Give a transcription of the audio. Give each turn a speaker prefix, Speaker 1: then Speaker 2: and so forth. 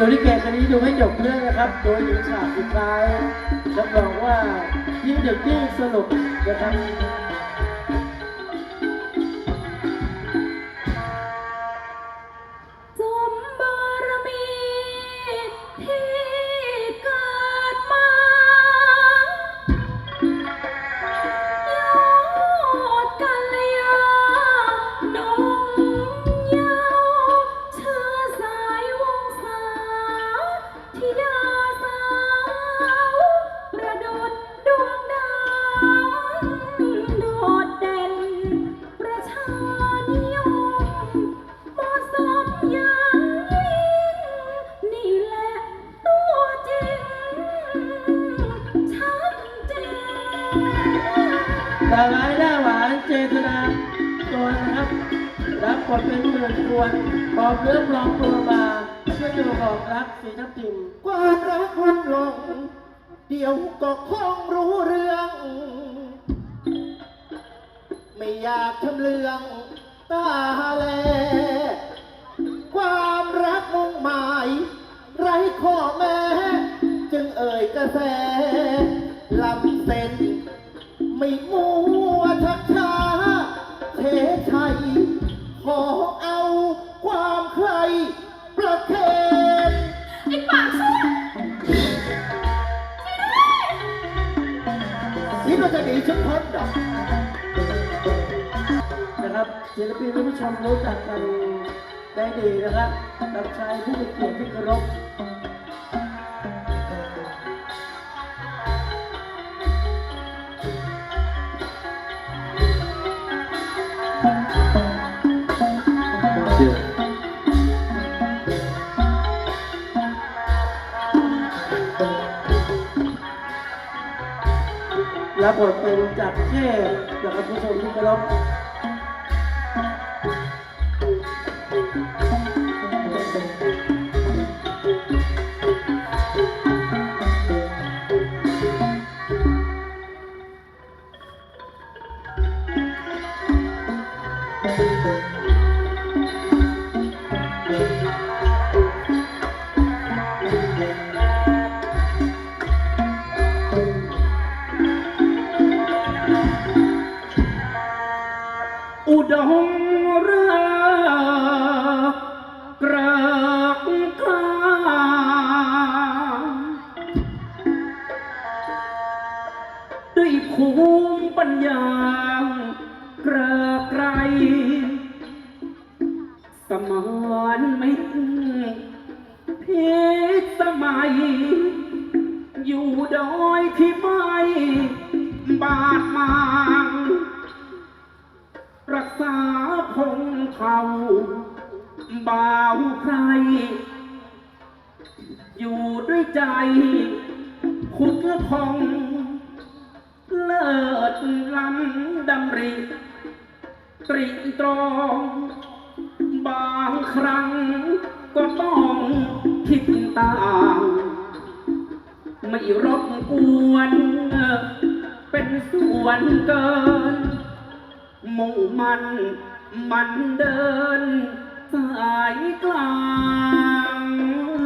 Speaker 1: อันนี้ดูไม่จบเรื่องนะครับ โดยถึงฉากสุดท้ายรับรองว่ายิ่งดึกยิ่งสนุกนะครับ
Speaker 2: ดาร้ายหน้า
Speaker 1: หวานเจตนาตัวนะครับ รับบทเป็นหมื่นควรปอมเรื่องลอมตัวมาเพื่อจะบอกรักสีทับทิม
Speaker 3: ความรักมันหลง เดี๋ยวก็คงรู้เรื่อง ไม่อยากทำเรื่องตาแล ความรักมุ่งหมาย ไร้ข้อแม้ จึงเอ่ยกระแสลำ
Speaker 1: ศิลปินที่ผู้ชมรู้จักกันได้ดีนะครับกับชายผู้มีเกียรติที่เคารพและบทเป็นจักรเทพนะครับผู้ชมที่เคารพ
Speaker 4: อุดมเรือกรากกลางด้วยภูมิปัญญากระไกรส มานไม่พิสมัย อยู่โดยที่ไม่บาดหมางรักษาพงเขาบ่าวใคร อยู่ด้วยใจขุดละพงเลิศล้ำดำริ ตรีตรองางครั้ง ก็ต้องคิดต่าง ไม่รบกวน เป็นส่วนเกิน มุ่งมันมันเดินสายกลาง